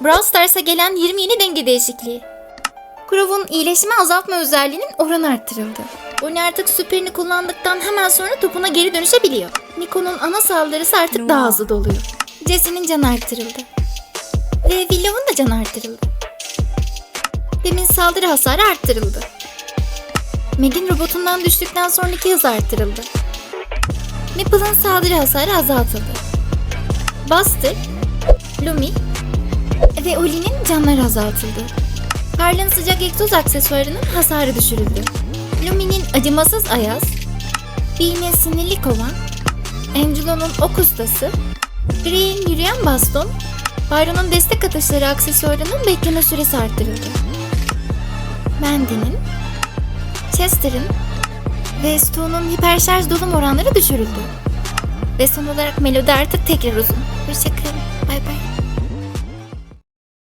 Brawl Stars'a gelen 20 yeni denge değişikliği. Crow'un iyileşme azaltma özelliğinin oranı arttırıldı. Bonnie artık süperini kullandıktan hemen sonra topuna geri dönüşebiliyor. Nico'nun ana saldırısı artık daha hızlı doluyor. Jesse'nin canı arttırıldı. Ve Willow'un da canı arttırıldı. Pem'in saldırı hasarı arttırıldı. Meg'in robotundan düştükten sonraki hız arttırıldı. Nipple'ın saldırı hasarı azaltıldı. Buster, ve Oli'nin canları azaltıldı. Karl'ın sıcak egzoz aksesuarının hasarı düşürüldü. Lumi'nin acımasız ayaz, Bee'nin sinirli kovan, Angelo'nun ok ustası, Grey'in yürüyen baston, Byron'un destek atışları aksesuarının bekleme süresi arttırıldı. Mandy'nin, Chester'ın ve Stu'nun hiperşarj dolum oranları düşürüldü. Ve son olarak Melody artık tekrar uzun. Hoşçakalın. Bay bay.